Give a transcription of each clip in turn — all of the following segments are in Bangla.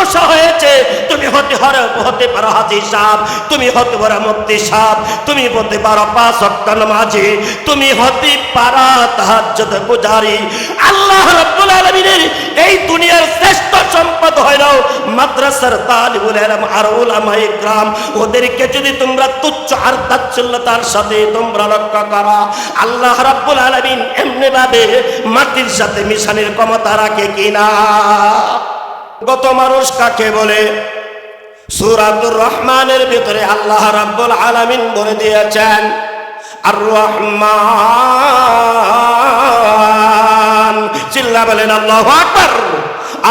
দশা হয়েছে। তুমি হতে হরে হতে পারো হাজি সাহ তুমি হতে পারো মুক্তি সাহ তুমি হতে পারো পাঁচ অক্টান মাঝি তুমি হতে পারা তাহাজ্জত গুজারি আল্লাহ রাব্বুল আলামিনের এই দুনিয়ার শ্রেষ্ঠ সম্পদ হইল মাদ্রাসার তালিবুল ইলম আর উলামায়ে গ্রাম ওদেরকে যদি তোমরা তুচ্ছ আর তাচ্ছিল্যতার সাথে তোমরা লক্ষ্য করো, আল্লাহ রাব্বুল আলামিন এমনি ভাবে মাটির সাথে মিশানের ক্ষমতা রাখে কিনা? গত মানুষ কাকে বলে? সুরাতুর রহমানের ভিতরে আল্লাহ রাব্বুল আলামিন বলে দিয়েছেন আর রহমান চিল্লা বলেন, আল্লাহ আকবার।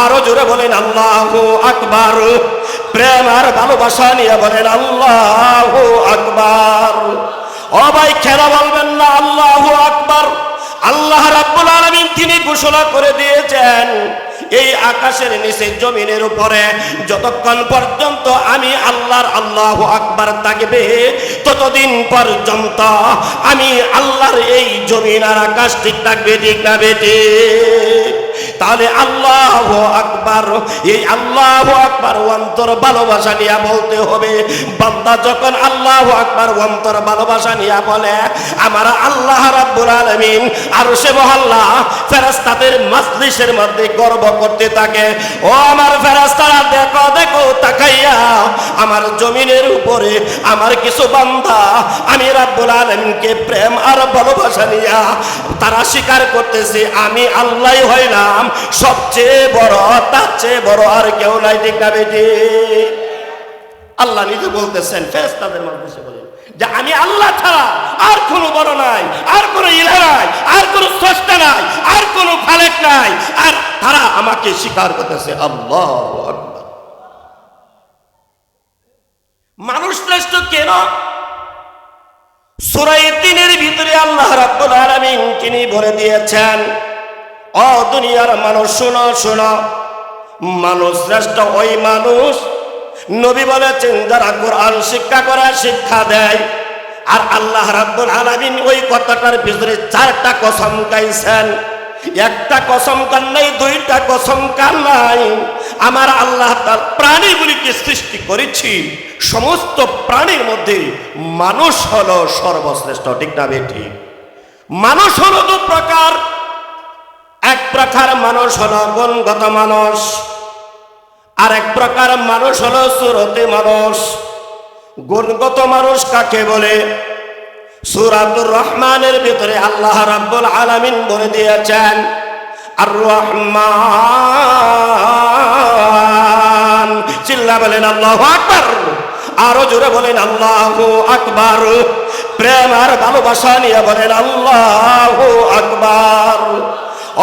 আরও জোরে বলেন, আল্লাহ আকবার। প্রেম আর ভালোবাসা নিয়ে বলেন, আল্লাহ আকবার। ও ভাই, খেলা বলবেন না, আল্লাহ আকবার। আল্লাহ রাব্বুল আলামিন তিনি ঘোষণা করে দিয়েছেন এই আকাশের নিচে জমিনের উপরে যতক্ষণ পর্যন্ত আমি আল্লাহর আল্লাহ আকবার থাকবে, ততদিন পর্যন্ত আমি আল্লাহর এই জমিন আর আকাশ ঠিক থাকবে, ঠিক না বেটে তাহলে আল্লাহ আকবার, এই আল্লাহ আকবার অন্তর ভালোবাসা নিয়ে বলতে হবে। বান্দা যখন আল্লাহ আকবার অন্তর ভালোবাসা নিয়ে বলে, আমার আল্লাহ রাব্বুল আলামিন আর সে মহল্লা ফেরেশতাদের মাজলিসের মধ্যে গর্ব করতে থাকে, ও আমার ফেরেশতারা, দেখো দেখো, তাকাইয়া, আমার জমিনের উপরে আমার কিছু বান্দা, আমি রাব্বুল আলামিনকে প্রেম আর ভালোবাসা নিয়া তারা স্বীকার করতেছে, আমি আল্লাহ হইলাম সবচেয়ে বড়, তার চেয়ে বড় আর কেউ নাই, ঠিক না বেটি? আল্লাহ নিজে বলতেছেন, ফেরেশতাদের মধ্যে বলেন যে, আমি আল্লাহ ছাড়া আর কোনো বড় নাই, আর কোনো ইলা নাই, আর কোনো স্রষ্টা নাই, আর কোনো খালেক নাই, আর তারা আমাকে স্বীকার করতেছে, আল্লাহ মানুষ শ্রেষ্ঠ কেন? সুরাই তিনের ভিতরে আল্লাহ রাব্বুল আলামিন তিনি বলে দিয়েছেন ও দুনিয়ার মানুষ, শোনো শোনো। মানুষ শ্রেষ্ঠ, ওই মানুষ। নবী বলেছেন যারা কোরআন শিক্ষা করে, শিক্ষা দেয়। আর আল্লাহ রাব্বুল আলামিন ওই কথাটার ভিতরে চারটা কসম গাইছেন। একটা কসম কান নাই, দুইটা কসম কান নাই। আমার আল্লাহ তার প্রাণীগুলিকে সৃষ্টি করেছি। সমস্ত প্রাণীর মধ্যে মানুষ হলো সর্বশ্রেষ্ঠ, ঠিক না বেঠি? মানুষ হলো দু প্রকার। এক প্রকার মানুষ হলো গুণগত মানুষ আর এক প্রকার মানুষ হলো সুরতে মানুষ। গুণগত মানুষ কাকে বলে? সুরাতুর রহমানের ভিতরে আল্লাহ রাব্বুল আলামিন বলে দিয়েছেন আর রহমান চিল্লা বলেন, আল্লাহ আকবার। আরও জোরে বলেন, আল্লাহ আকবার। প্রেম আর ভালোবাসা নিয়ে বলেন, আল্লাহ আকবার।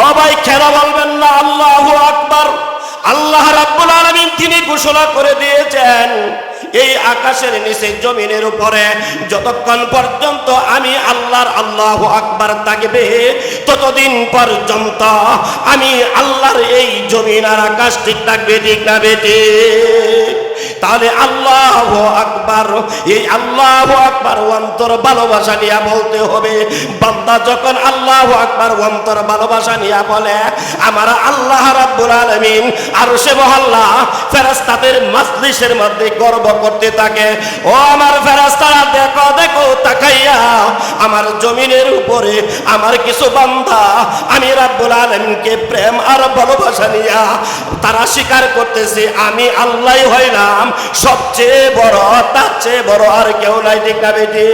ও ভাই, খেলা বলবেন না, আল্লাহ আকবার। আল্লাহ রাব্বুল আলামিন তিনি ঘোষণা করে দিয়েছেন, এই আকাশের নিচে, জমিনের উপরে, যতক্ষণ পর্যন্ত আমি আল্লাহর আল্লাহ আকবার থাকবে, ততদিন পর্যন্ত আমি আল্লাহর এই জমিন আর আকাশ ঠিক থাকবে, ঠিক না বেটে তাহলে আল্লাহ আকবার, এই আল্লাহ আকবার অন্তর ভালোবাসা নিয়ে বলতে হবে। বান্দা যখন আল্লাহ আকবার অন্তর ভালোবাসা নিয়ে বলে, আমার আল্লাহ রাব্বুল আলামিন আর সে মহল্লা ফেরেশতাদের মাজলিসের মধ্যে গর্ব করতে থাকে, ও আমার ফেরেশতারা, দেখো দেখো, তাকাইয়া আমার জমিনের উপরে আমার কিছু বান্দা, আমি রাব্বুল আলামিনকে প্রেম আর ভালোবাসা নিয়া তারা স্বীকার করতেছে, আমি আল্লাহ হইলাম সবচেয়ে বড়, তার চেয়ে বড় আর কেউ নাই, ঠিক বেটি?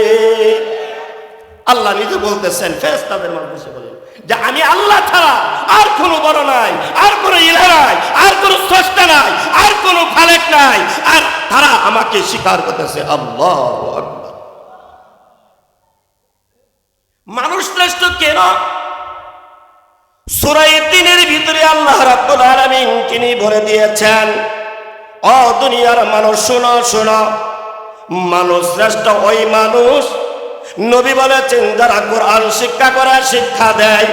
আল্লাহ নিজে বলতেছেন ফেস তাদের মানুষে যে, আমি আল্লাহ ছাড়া আর কোনো বড় নাই, আর কোনো ইলা নাই, আর কোনো স্রষ্টা নাই, আর কোনো খালেক নাই। আর তারা আমাকে স্বীকার করতেছে, আল্লাহ মানুষ শ্রেষ্ঠ কেন? সুরাই তিনের ভিতরে আল্লাহ রাব্বুল আলামিন তিনি বলে দিয়েছেন ও দুনিয়ার মানুষ, শোনো শোনো। মানুষ শ্রেষ্ঠ, ওই মানুষ। নবী বলেছেন, যারা কোরআন শিক্ষা করে, শিক্ষা দেয়।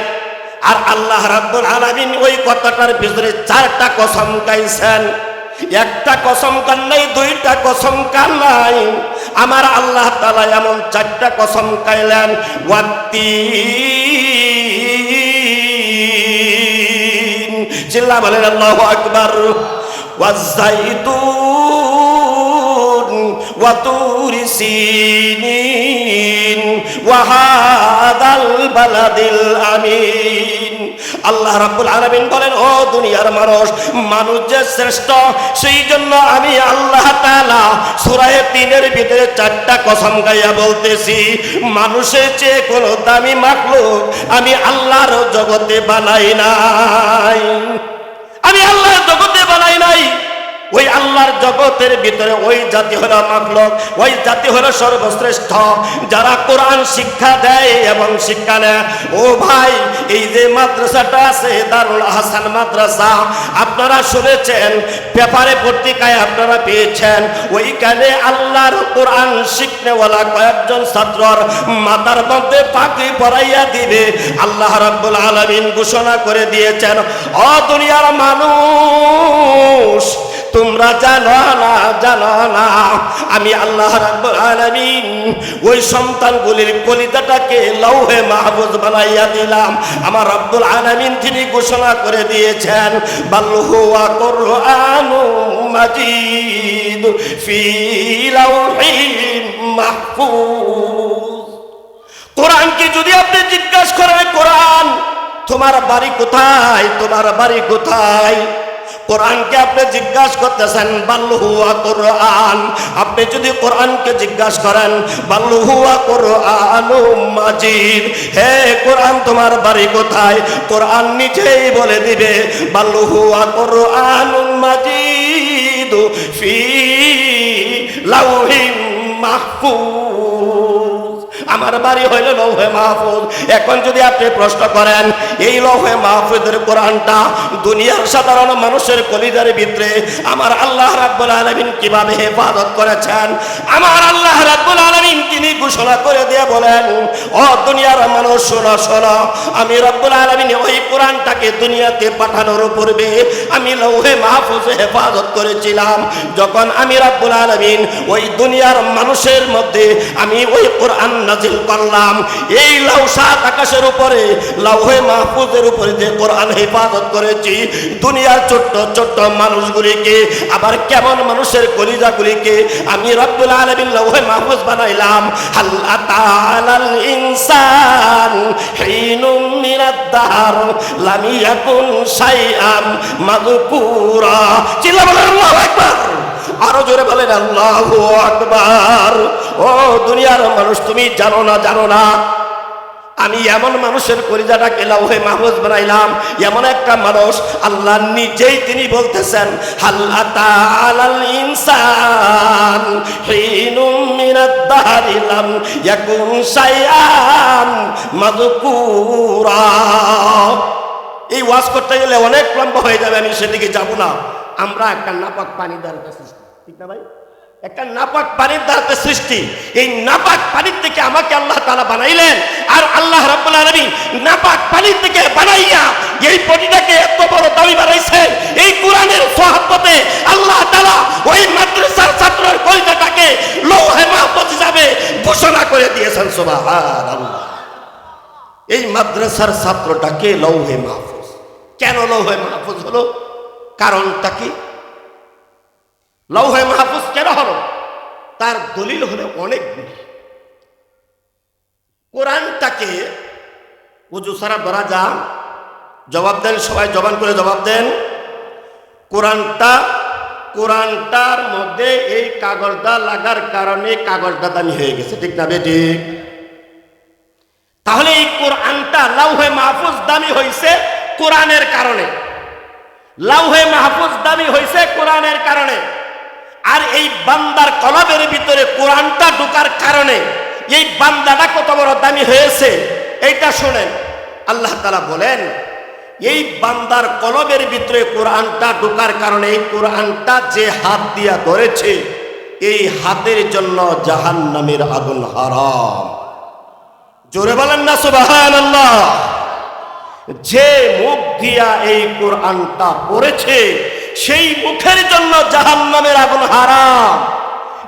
আর আল্লাহ রাব্বুল আলামিন ওই কথাটার ভিতরে চারটা কসম গাইছেন। একটা কসম কান নাই, দুইটা কসম কান নাই। আমার আল্লাহ তাআলা এমন চারটা কসম কাইলেন ওয়াত্তি চিল্লা বলেন, আল্লাহু আকবার। والزيتون وطور سينين وهذا البلد الأمين আল্লাহ রাব্বুল আলামিন বলেন ও দুনিয়ার মানুষ মানুষ যে শ্রেষ্ঠ সেই জন্য আমি আল্লাহ তাআলা সূরা তিনের ভিতরে চারটা কসম গাইয়া বলতেছি মানুষের চেয়ে কোনো দামি মাখলুক আমি আল্লাহর জগতে বানাই নাই আমি আল্লাহর জগতে বানাই নাই। ওই আল্লাহর জগতের ভিতরে ওই জাতি হলো মাখলক, ওই জাতি হলো সর্বশ্রেষ্ঠ। যারা কোরআন শিক্ষা দেয় এবং শিক্ষা নেয়, ও ভাই, এই যে মাদ্রাসাটা আছে, দারুল হাসান মাদ্রাসা, আপনারা শুনেছেন, পেপারে পত্রিকায় আপনারা পেয়েছেন, ওইখানে আল্লাহর কোরআন শিখনেওয়ালা কয়েকজন ছাত্রর মাথার মধ্যে পাখি পরাইয়া দিবে। আল্লাহ রাব্বুল আলামিন ঘোষণা করে দিয়েছেন, অ দুনিয়ার মানুষ তোমরা জানো না জানো না। আমি আল্লাহ রাব্বুল আলামিন ওই সন্তানগুলির কলিজাটাকে লৌহে মাহফুজ বানাইয়া দিলাম। আমার রব্বুল আলামিন তিনি ঘোষণা করে দিয়েছেন বাল্লুহুয়া কুরআনু মাজিদ ফি লাউহিন মাহফুজ। কোরআনকে যদি আপনি জিজ্ঞাসা করেন, কোরআন, তোমার বাড়ি কোথায়? তোমার বাড়ি কোথায়? কোরআনকে আপনি জিজ্ঞাসা করতেছেন বাল্লুহুয়া কোরআন। আপনি যদি কোরআনকে জিজ্ঞাসা করেন বাল্লুহুয়া কোরআন মাজিদ। হে কোরআন, তোমার বাড়ি কোথায়? কোরআন নিজেই বলে দিবে বাল্লুহুয়া কোরআন মাজিদ ফি লাউহিন মাহফুজ। আমার বাড়ি হইল লৌহে মাহফুজ। এখন যদি আপনি প্রশ্ন করেন, এই লৌহে মাহফুজের কোরআনটা দুনিয়ার সাধারণ মানুষের কলিজার ভিতরে আমার আল্লাহ রাব্বুল আলামিন কীভাবে হেফাজত করেছেন? আমার আল্লাহ রাব্বুল আলামিন তিনি ঘোষণা করে দিয়ে বলেন, ও দুনিয়ার মানুষ, শোনো শোনো, আমি রব্বুল আলামিন ওই কোরআনটাকে দুনিয়াতে পাঠানোর পূর্বে আমি লৌহে মাহফুজে হেফাজত করেছিলাম। যখন আমি রাব্বুল আলামিন ওই দুনিয়ার মানুষের মধ্যে আমি ওই কোরআন নাজিল করলাম। এই লাউ সাত আকাশের উপরে, লাউহে মাহফুজের উপরে যে কোরআন হেফাজত করেছি, দুনিয়ার ছোট্ট ছোট্ট মানুষগুলিকে, আবার কেমন মানুষের কলিজাগুলিকে আমি রব্বুল আলামিন লাউহে মাহফুজ বানাইলাম। আল্লাহ তাআলাল ইনসান হিনুম মিনাদ দাহর, লাম ইয়াকুন শাইআম মাযকুরা। চিল্লা বলেন আল্লাহু আকবার। আরও জোরে বলেন, আল্লাহু আকবার। ও দুনিয়ার মানুষ, তুমি জানো না জানো না। আমি এমন মানুষের কলিজাটাকে লাউহে মাহফুজ বানাইলাম, এমন একটা মানুষ আল্লাহ নিজেই তিনি বলতেছেন আল্লাহ তাআলাল ইনসান হিনুম মিনাদ দাহরি লাম ইয়াকুন শাইআন মাযকুরা। এই ওয়াজ করতে গেলে অনেক লম্বা হয়ে যাবে, আমি সেদিকে যাব না। আমরা একটা নাপাক পানি দ্বারা সৃষ্টি। ঠিক না ভাই? একটা নাপাক পানির দ্বারাতে সৃষ্টি। এই নাপাক পানির থেকে আমাকে আল্লাহ তালা বানাইলেন আর আল্লাহ রাব্বুল নাপাক পানির থেকে বানাইয়া এই পটিটাকে এত বড় দামি বানাইছেন। এই কোরআনের সহাবতে আল্লাহ তালা ওই মাদ্রাসার ছাত্রের কলিজাটাকে লৌহে মাহফুজ হিসাবে ঘোষণা করে দিয়েছেন, সুবহানাল্লাহ। এই মাদ্রাসার ছাত্রটাকে লৌহে মাহফুজ। কেন লৌহে মাহফুজ হলো? কারণটা কি? লৌহে মাহফুজ কেন হলো? তার দলিল হলো অনেকগুলি কোরআনটাকে উজু সারা ধরা যা জবাব দেন সবাই, জবান করে জবাব দেন। কোরআনটা, কোরআনটার মধ্যে এই কাগজটা লাগার কারণে কাগজটা দামি হয়ে গেছে, ঠিক না বেঠিক তাহলে এই কোরআনটা লাউহে মাহফুজ দামি হয়েছে কোরআনের কারণে। লাউহে মাহফুজ দামি হয়েছে কোরআনের কারণে। আর এই বান্দার কলবের ভিতরে কোরআনটা ঢোকার কারণে এই বান্দাটা কত বড় দামি হয়েছে, এইটা শোনেন। আল্লাহ তালা বলেন, এই বান্দার কলবের ভিতরে কোরআনটা ঢোকার কারণে এই কোরআনটা যে হাত দিয়া ধরেছে, এই হাতের জন্য জাহান নামের আগুন হারাম। জোরে বলেন না সুবাহান আল্লাহ যে মুখ দিয়া এই কোরআনটা পড়েছে, সেই মুখের জন্য জাহান নামের আগুন হারাম।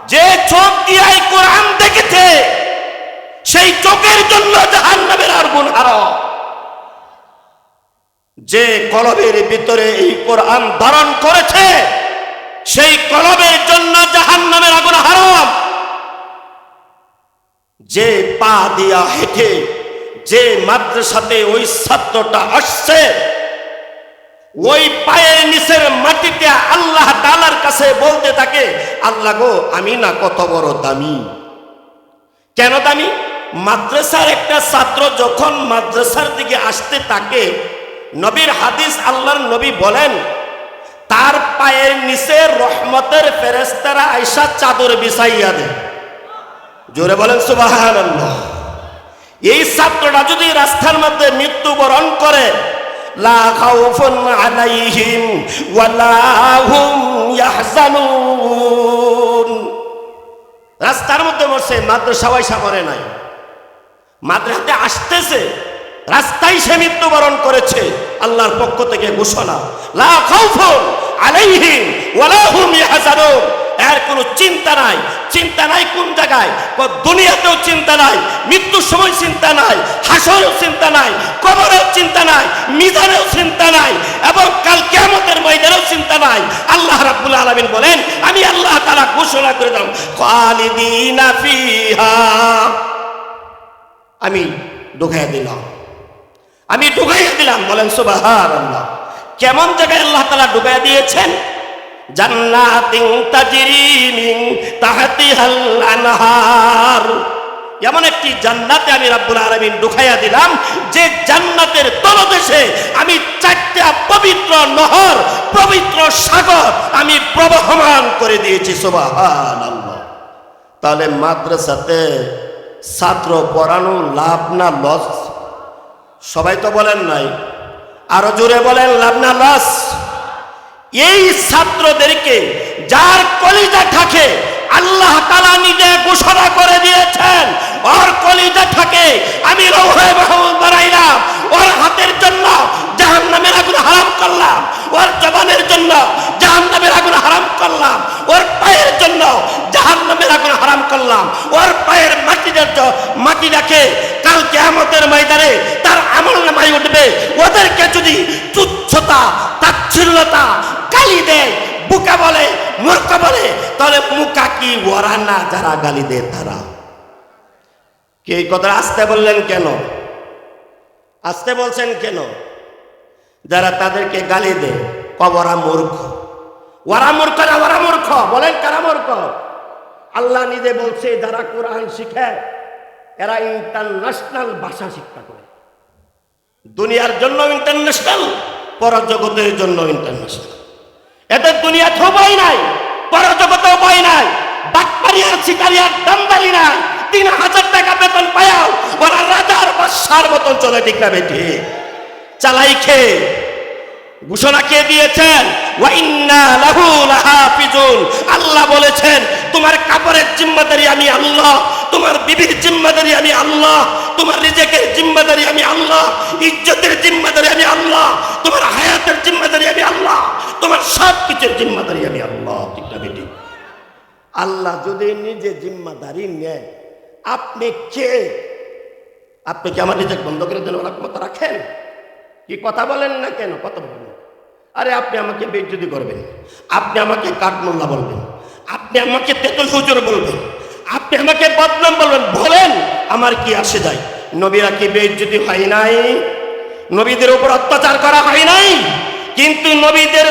যে চোখ দিয়া এই কোরআন দেখেছে, সেই চোখের জন্য জাহান নামের আগুন হারাম। যে কলবের ভিতরে এই কোরআন ধারণ করেছে, সেই কলবের জন্য জাহান নামের আগুন হারাম। যে পা দিয়া হেঁটে যে মাদ্রাসাতে ওই ছাত্রটা আসছে, ওই পায়ের নিচের মাটিতে আল্লাহ তালার কাছে বলতে থাকে, আল্লাহ গো, আমি না কত বড় দামি। কেন দামি? মাদ্রাসার একটা ছাত্র যখন মাদ্রাসার দিকে আসতে থাকে, নবীর হাদিস আল্লাহর নবী বলেন, তার পায়ের নিচে রহমতের ফেরেস্তারা আইসা চাদর বিছাইয়া দেয়। জোরে বলেন সুবাহান এই ছাত্রটা যদি রাস্তার মধ্যে মৃত্যুবরণ করে, লা রাস্তার মধ্যে মরছে মাদ্রাসা পয়সা মরে নাই। মাদ্রাসাতে আসতেছে, রাস্তায় সে মৃত্যুবরণ করেছে, আল্লাহর পক্ষ থেকে ঘোষণা, লা আলাইহিম ওয়ালা হুম ইয়াহজানুন। এর কোনো চিন্তা নাই। চিন্তা নাই কোন জায়গায়? দুনিয়াতেও চিন্তা নাই, মৃত্যুর সময় চিন্তা নাই, হাসরেও চিন্তা নাই, কবরেও চিন্তা নাই, মিজানেও চিন্তা নাই এবং কাল কিয়ামতের ময়দানেও চিন্তা নাই। আল্লাহ রাব্বুল আলামিন বলেন, আমি আল্লাহ তাআলা ঘোষণা করে দিলাম খালিদিনা ফিহা। আমি ঢুকাইয়া দিলাম। আমি ঢুকাইয়া দিলাম, বলেন সুবহানাল্লাহ। কেমন জায়গায় আল্লাহ তাআলা ঢুকাইয়া দিয়েছেন? মিন এমন একটি জান্নাতে আমি রাব্বুল আলামিন ঢুকাইয়া দিলাম, যে জান্নাতের তলদেশে আমি চারটা পবিত্র নহর, পবিত্র সাগর আমি প্রবহমান করে দিয়েছি, সুবহানাল্লাহ। তাহলে মাদ্রাসাতে ছাত্র পড়ানো লাভ না লস? সবাই তো বলেন নাই। আরও জোরে বলেন, লাভ না লস? এই ছাত্রদেরকে যার কলিজা থাকে, আল্লাহ তালা নিজে ঘোষণা করে দিয়েছেন, ওর কলিজা থাকে, আমি রৌহে বানাইলাম ওর হাতের জন্য জাহান নামের আগুন হারাম করলাম। ওর জবানের জন্য জাহান নামের আগুন হারাম করলাম। ওর পায়ের জন্য জাহান নামের আগুন হারাম করলাম। ওর পায়ের জ- মাটি রাখে কাল কেয়ামতের ময়দানে তার আমল নামাই উঠবে। ওদেরকে যদি তুচ্ছতা, তাচ্ছিল্যতা, গালি দেয়, বুকা বলে, মূর্খ বলে, তাহলে মুখা কি ওরা না যারা গালি দেয় তারা? কে কথা আসতে বললেন কেন? আসতে বলছেন কেন? যারা তাদেরকে গালি দেয়, কবরা মূর্খ। ওরা মূর্খ না, ওরা মূর্খ? বলেন কারা মূর্খ? আল্লাহ নিজে বলছে, যারা কোরআন শিখে, এরা ইন্টারন্যাশনাল ভাষা শিক্ষা করে। দুনিয়ার জন্য ইন্টারন্যাশনাল পরজগতের জন্য ইন্টারন্যাশনাল এদের দুনিয়াতে ভয় নাই পরজগতে ভয় নাই বাটপারিয়ার শিকারিয়ার দামদারি নাই। তিন হাজার টাকা বেতন পায়াও, ওরা রাজার বাসার মতন চলে, ঠিক না বেটি? চালাই খেয়ে। ঘোষণা কে দিয়েছেন? আল্লাহ বলেছেন, তোমার কাপড়ের জিম্মাদারি আমি আল্লাহ, তোমার বিবির জিম্মাদারি আমি আল্লাহ, তোমার রিজেকের জিম্মাদারি আমি আল্লাহ, ইজ্জতের জিম্মাদারি আমি আল্লাহ, তোমার হায়াতের জিম্মাদারি আমি আল্লাহ, তোমার সব কিছুর জিম্মাদারি আমি আল্লাহ, ঠিক না বেটি? আল্লাহ যদি নিজে জিম্মাদারি নেয় আপনি কে? আপনি কি আমার নিজের বন্ধ করে দেন ওরা ক্ষমতা রাখেন? কি কথা বলেন না কেন? কথা বলেন। আরে আপনি আমাকে বেজ্জুদি করবেন। আপনি আমাকে কাঠমোল্লা বলবেন। আপনি আমাকে তেতুল হুজুর বলবেন। আপনি আমাকে বদনাম বলবেন। বলেন, আমার কি আসে যায়? নবীরা কি বেজ্জুদি হয় নাই? নবীদের উপর অত্যাচার করা হয় নাই? কিন্তু নবীদের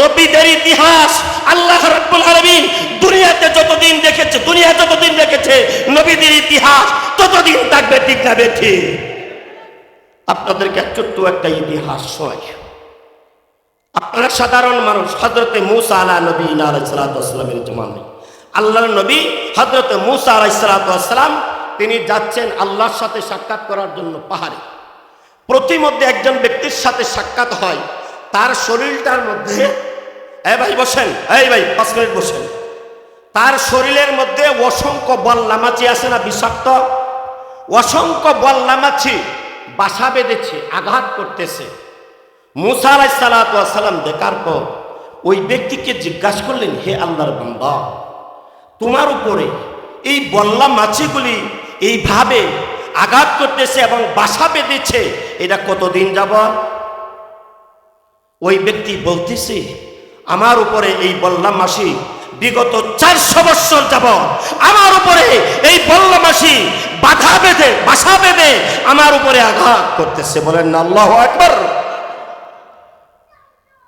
নবীদের ইতিহাস আল্লাহ রাব্বুল আলামিন দুনিয়াতে যতদিন দেখেছে, দুনিয়া যতদিন দেখেছে, নবীদের ইতিহাস ততদিন থাকবে ঠিক না বেঠি আপনাদেরকে ছোট্ট একটা ইতিহাস শোনাই। আপনারা সাধারণ মানুষ হজরতে মুসা আলা নবী আলাইসালামের জমানে আল্লাহর নবী হজরতে মুসা আলাইসালাম তিনি যাচ্ছেন আল্লাহর সাথে সাক্ষাৎ করার জন্য পাহাড়ে। প্রতিমধ্যে একজন ব্যক্তির সাথে সাক্ষাৎ হয় তার শরীরটার মধ্যে এই ভাই বসেন, এই ভাই, পাঁচ মিনিট বসেন। তার শরীরের মধ্যে অসংখ্য বল বল্লামাচি আছে না বিষাক্ত? অসংখ্য বল বল্লামাছি বাসা বেঁধেছে, আঘাত করতেছে। মুসা আলাই দেখার পর ওই ব্যক্তিকে জিজ্ঞাসা করলেন, হে আল্লাহর বান্দা, তোমার উপরে এই বল্লা মাছিগুলি এইভাবে আঘাত করতেছে এবং বাসা বেঁধেছে, এটা কতদিন যাব ওই ব্যক্তি বলতেছে, আমার উপরে এই বল্লাম মাসি বিগত চারশো বৎসর যাব আমার উপরে এই বল্লাম মাসি বাধা বেঁধে, বাসা বেঁধে আমার উপরে আঘাত করতেছে। বলেন, আল্লাহ একবার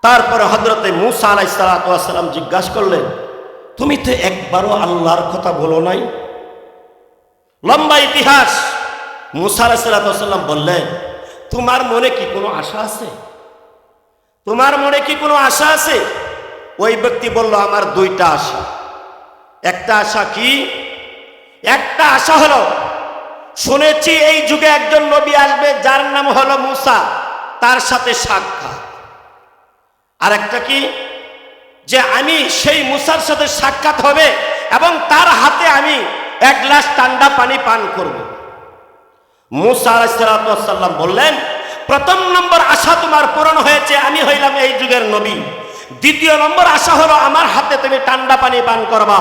তারপরে হজরতে মুসা আলাই সালাম জিজ্ঞাসা করলেন, তুমি তো একবারও আল্লাহর কথা বলো নাই? লম্বা ইতিহাস। মুসা আলাই সাল্লাম বললেন, তোমার মনে কি কোনো আশা আছে? তোমার মনে কি কোনো আশা আছে? ওই ব্যক্তি বলল, আমার দুইটা আশা। একটা আশা কি? একটা আশা হলো, শুনেছি এই যুগে একজন নবী আসবে, যার নাম হলো মুসা, তার সাথে সাক্ষাৎ। আর একটা কি? যে আমি সেই মুসার সাথে সাক্ষাৎ হবে এবং তার হাতে আমি এক গ্লাস ঠান্ডা পানি পান করব। মুসা আলাইসাল্লাম বললেন প্রথম নম্বর আশা তোমার পূরণ হয়েছে, আমি হইলাম এই যুগের নবী। দ্বিতীয় নম্বর আশা হলো আমার হাতে তুমি ঠান্ডা পানি পান করবা।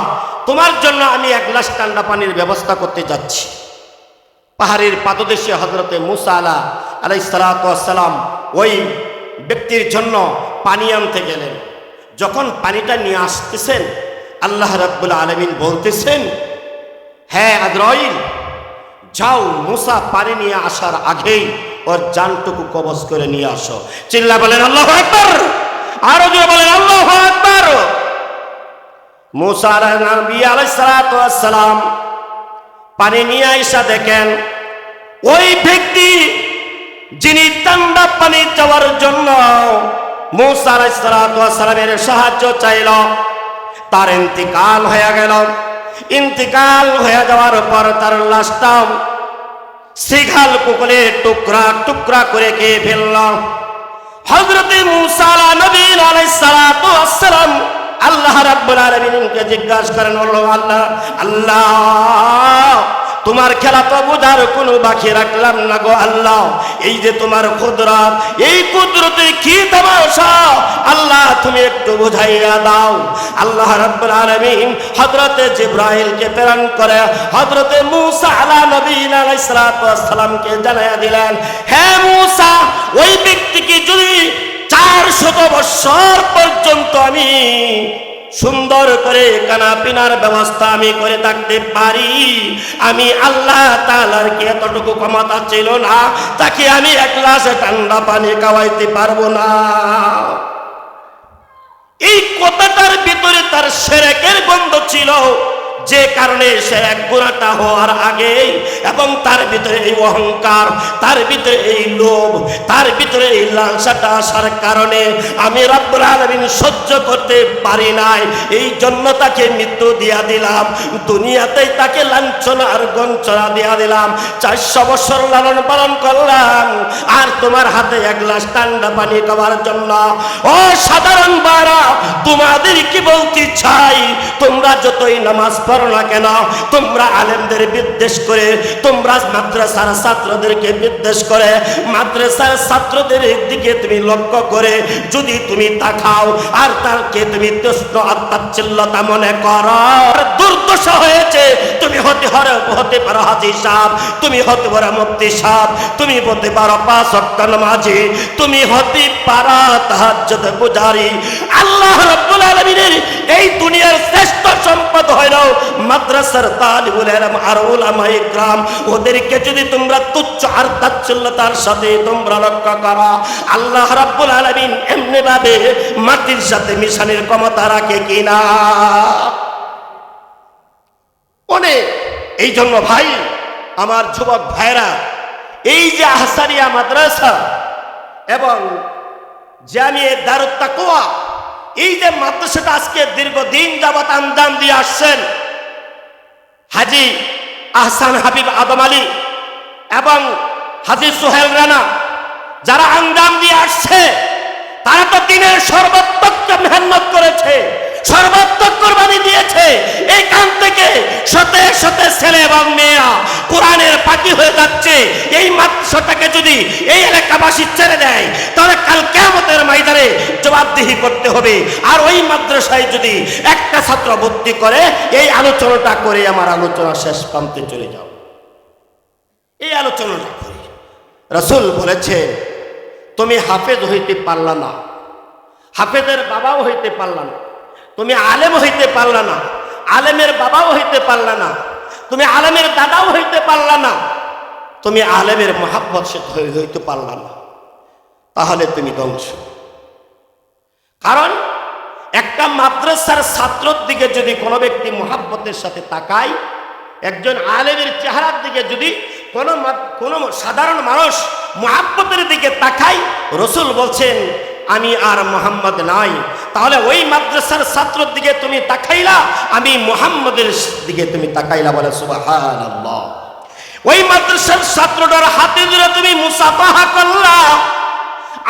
তোমার জন্য আমি এক গ্লাস ঠান্ডা পানির ব্যবস্থা করতে যাচ্ছি। পাহাড়ের পাদদেশে হজরতে মুসা আলা আলাই সালাম ওই ব্যক্তির জন্য পানি আনতে গেলেন। যখন পানিটা নিয়ে আসতেছেন, আল্লাহ রাব্বুল আলমিন বলতেছেন হ্যাঁ আদ্রইল, যাও মুসা পানি নিয়ে আসার আগেই ওর জানটুকু কবজ করে নিয়ে আসো। চিল্লা বলেন, আল্লাহ একবার আরও জোরে বলেন, আল্লাহ একবার মুসা নবী আলাইসালাম পানি নিয়ে আইসা দেখেন, ওই ব্যক্তি যিনি ঠান্ডা পানি চাওয়ার জন্য মুসা আলাইসালামের সাহায্য চাইল, তার ইন্তিকাল হয়ে গেল। ইন্তিকাল হয়ে যাওয়ার পর তার লাশটা শিখাল কুকুরে টুকরা টুকরা করে কে ফেলল। হজরতে মুসালা নবীন আলাইসালাম আল্লাহ রাব্বুল আলমিনকে জিজ্ঞাসা করেন আল্লাহ আল্লাহ তোমার খেলা তো বোঝার কোনো বাকি রাখলাম না গো আল্লাহ। এই যে তোমার কুদরত, এই কুদরতে কি তামাশা? আল্লাহ, তুমি একটু বুঝাইয়া দাও। আল্লাহ রাব্বুল আলামিন হযরতে জিব্রাইলকে প্রেরণ করে হযরতে মূসা আলা নবীন আলাইহিস সালামকে জানাইয়া দিলেন, হে মূসা, ওই ব্যক্তিকে যদি চার শত পর্যন্ত আমি সুন্দর করে কানা পিনার ব্যবস্থা আমি করে থাকতে পারি। আমি আল্লাহ তালার কি এতটুকু ক্ষমতা ছিল না, তাকে আমি এক গ্লাসে ঠান্ডা পানি খাওয়াইতে পারব না। এই কথাটার ভিতরে তার সেরেকের গন্ধ ছিল। যে কারণে সে এক গুণাটা হওয়ার আগে এবং তার ভিতরে এই অহংকার, তার ভিতরে এই লোভ, তার ভিতরে এই লালসাটা আসার কারণে আমি রব্বুল সহ্য করতে পারি নাই। এই জন্য তাকে মৃত্যু দিয়া দিলাম দুনিয়াতেই তাকে লাঞ্ছনা আর গঞ্চনা দিয়া দিলাম। চারশো বছর লালন পালন করলাম, আর তোমার হাতে এক গ্লাস ঠান্ডা পানি খাওয়ার জন্য। ও সাধারণ বারা, তোমাদের কি বলতে চাই? তোমরা যতই নামাজ পড়ো না কেন? তোমরা আলেমদের বিদ্বেষ করে, তোমরা মাদ্রাসার ছাত্রদেরকে বিদ্বেষ করে, মাদ্রাসার ছাত্রদের দিকে তুমি লক্ষ্য করে, যদি তুমি তাকাও আর তাকে তুমি মনে করো। দুর্দশা হয়েছে, তুমি হতে হতে পারো হাজি সাহ তুমি হতে পারো মুক্তি সাহ তুমি হতে পারো মাঝি তুমি হতে পারো পূজারি। আল্লাহ রাব্বুল আলামিনের এই দুনিয়ার শ্রেষ্ঠ সম্পদ হইল মাদ্রাসার তালিবুল ইলম আর উলামায়ে গ্রাম ওদেরকে যদি তোমরা তুচ্ছ আর তাচ্ছিল্যতার সাথে তোমরা রক্ষা করো, আল্লাহ রাব্বুল মাটির সাথে মিশানের ক্ষমতা রাখে কিনা? অনেক। এই জন্য ভাই, আমার যুবক ভাইরা এই যে আহসানিয়া মাদ্রাসা এবং জামিয়ে দারুত তাকওয়া, এই যে মাদ্রাসাটা আজকে দীর্ঘদিন যাবত আন্দাম দিয়ে আসছেন হাজি আহসান হাবিব আদম আলী এবং হাজি সোহেল রানা, যারা আঙ্গাম দিয়ে আসছে, তারা তো দিনের সর্বাত্মক মেহনত করেছে। সর্বাত্মক কোরবানি দিয়েছে। এইখান থেকে শতে শতে ছেলে এবং মেয়েরা কোরআনের পাখি হয়ে যাচ্ছে। এই মাদ্রাসাটাকে যদি এই এলাকাবাসী ছেড়ে দেয়, তাহলে কাল কেমতের ময়দানে জবাবদিহি করতে হবে। আর ওই মাদ্রাসায় যদি একটা ছাত্র ভর্তি করে, এই আলোচনাটা করে আমার আলোচনা শেষ প্রান্তে চলে যাও। এই আলোচনাটা করি। রসুল বলেছে, তুমি হাফেজ হইতে পারলা না। হাফেজের বাবাও হইতে পারলা না। তুমি আলেম হইতে পারলা না, আলেমের বাবাও হইতে পারলা না, তুমি আলেমের দাদাও হইতে পারলা না, তুমি আলেমের মহাব্বত সে হই- হইতে পারলা না। তাহলে তুমি ধ্বংস। কারণ একটা মাদ্রাসার ছাত্রর দিকে যদি কোনো ব্যক্তি মহাব্বতের সাথে তাকায়, একজন আলেমের চেহারার দিকে যদি কোনো কোনো সাধারণ মানুষ মহাব্বতের দিকে তাকায়, রসুল বলছেন আমি আর মোহাম্মদ নাই। তাহলে ওই মাদ্রাসার ছাত্রর দিকে তুমি তাকাইলা, আমি মোহাম্মদের দিকে তুমি তাকাইলা বলে সুবাহান ওই মাদ্রাসার ছাত্রটার হাতে ধরে তুমি মুসাফাহা করলা।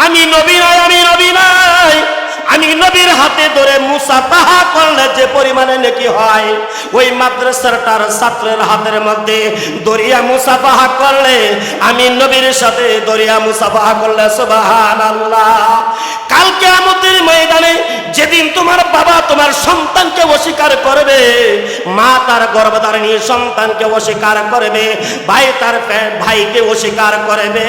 আমি নবী নয় আমি নবী নাই। আমি নবীর হাতে ধরে মুসাফাহা করলে যে পরিমাণে নাকি হয়, ওই মাদ্রাসাটার ছাত্রের হাতের মধ্যে দরিয়া মুসাফাহা করলে, আমি নবীর সাথে দরিয়া মুসাফাহা করলে সুবাহান আল্লাহ কালকে আমাদের ময়দানে যেদিন তোমার বাবা তোমার সন্তানকে অস্বীকার করবে, মা তার গর্ভধারণী সন্তানকে অস্বীকার করবে, ভাই তার ভাইকে অস্বীকার করবে,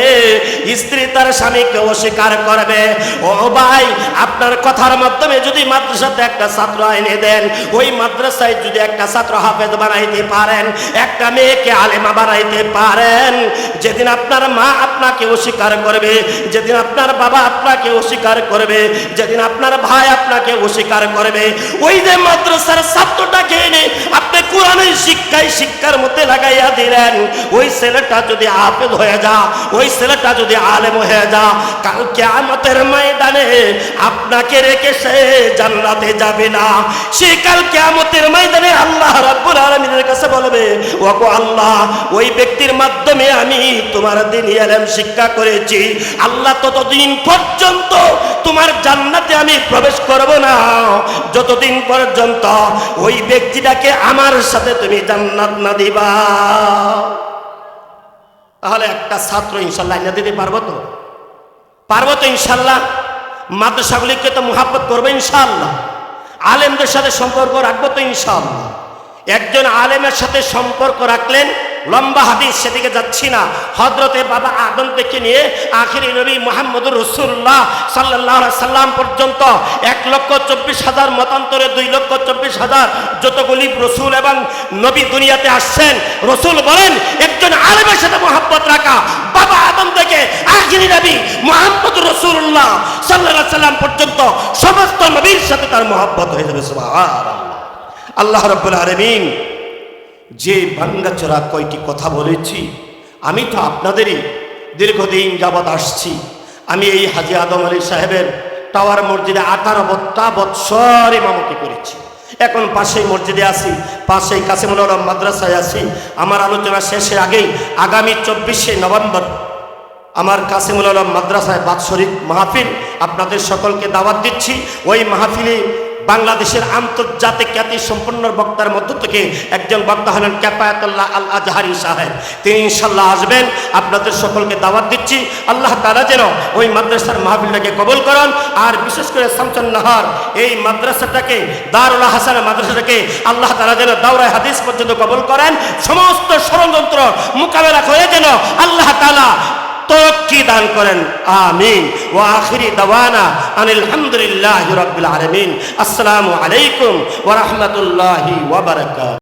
স্ত্রী তার স্বামীকে অস্বীকার করবে। ও ভাই, আপনার কথার মাধ্যমে যদি মাদ্রাসাতে একটা ছাত্র এনে দেন, ওই মাদ্রাসায় যদি একটা ছাত্র হাফেজ বানাইতে পারেন, একটা মেয়েকে আলেমা বানাইতে পারেন, যেদিন আপনার মা আপনাকে অস্বীকার করবে, যেদিন আপনার বাবা আপনাকে অস্বীকার করবে, যেদিন আপনার ভাই আপনাকে অস্বীকার করবে, ওই যে মাদ্রাসার ছাত্রটাকে এনে আপনি কোরআনের শিক্ষায় শিক্ষার মধ্যে লাগাইয়া দিলেন, ওই ছেলেটা যদি আপেল হয়ে যা, ওই ছেলেটা যদি আলেম হয়ে যা, কাল কেয়ামতের ময়দানে আপনাকে রেখে সে জান্নাতে যাবে না। সে কাল কেয়ামতের ময়দানে আল্লাহ রাব্বুল আলামিনের কাছে বলবে, ওগো আল্লাহ, ওই ব্যক্তির মাধ্যমে আমি তোমার দিন শিক্ষা করেছি। আল্লাহ ততদিন পর্যন্ত তোমার জান্নাতে আমি প্রবেশ করব না। যতদিন পর্যন্ত ওই ব্যক্তিটাকে আমার সাথে তুমি জান্নাত না দিবা। তাহলে একটা ছাত্র ইনশাল্লাহ না দিতে পারব তো? পারব তো ইনশাল্লাহ। মাদ্রাসাগুলিকে তো মোহাব্বত করব ইনশাল্লাহ। আলেমদের সাথে সম্পর্ক রাখব তো ইনশাল্লাহ। একজন আলেমের সাথে সম্পর্ক রাখলেন লম্বা হাদিস সেদিকে যাচ্ছি না। হজরতে বাবা আদম থেকে নিয়ে আখিরি নবী মোহাম্মদুর রসুল্লাহ সাল্লাহ সাল্লাম পর্যন্ত এক লক্ষ চব্বিশ হাজার মতান্তরে দুই লক্ষ চব্বিশ হাজার যতগুলি রসুল এবং নবী দুনিয়াতে আসছেন, রসুল বলেন, একজন আলেমের সাথে মোহাব্বত রাখা। বাবা আদম থেকে আখিরি নবী মোহাম্মদ রসুল্লাহ সাল্লাহ সাল্লাম পর্যন্ত সমস্ত নবীর সাথে তার মোহাব্বত হয়ে যাবে। আল্লাহ রব্বুল আলমিন যে ভাঙ্গাচোরা কয়টি কথা বলেছি, আমি তো আপনাদেরই দীর্ঘদিন যাবৎ আসছি। আমি এই হাজি আদম আলী সাহেবের টাওয়ার মসজিদে আঠারো বত্তা বৎসর ইমামতি করেছি। এখন পাশেই মসজিদে আসি পাশেই কাসিমুল আলম মাদ্রাসায় আছি। আমার আলোচনা শেষের আগেই আগামী চব্বিশে নভেম্বর আমার কাসিমুল আলম মাদ্রাসায় বাৎসরিক মাহফিল আপনাদের সকলকে দাওয়াত দিচ্ছি। ওই মাহফিলে বাংলাদেশের আন্তর্জাতিক খ্যাতি সম্পন্ন বক্তার মধ্য থেকে একজন বক্তা হলেন ক্যাপায়াতুল্লাহ আল আজহারি সাহেব। তিনি ইনশাল্লাহ আসবেন। আপনাদের সকলকে দাওয়াত দিচ্ছি। আল্লাহ তারা যেন ওই মাদ্রাসার মাহফিলটাকে কবল করেন। আর বিশেষ করে শামসুন নাহার এই মাদ্রাসাটাকে, দারুল হাসান মাদ্রাসাটাকে আল্লাহ তারা যেন দাওরায় হাদিস পর্যন্ত কবল করেন। সমস্ত ষড়যন্ত্র মোকাবেলা করে যেন আল্লাহ তালা তরক্কি দান করেন। আমিন। ও আখিরি দাওয়ানা আনিল রবিল আলমিন। আসসালামু আলাইকুম ওয়া রাহমাতুল্লাহি ওয়া বারাকাতুহু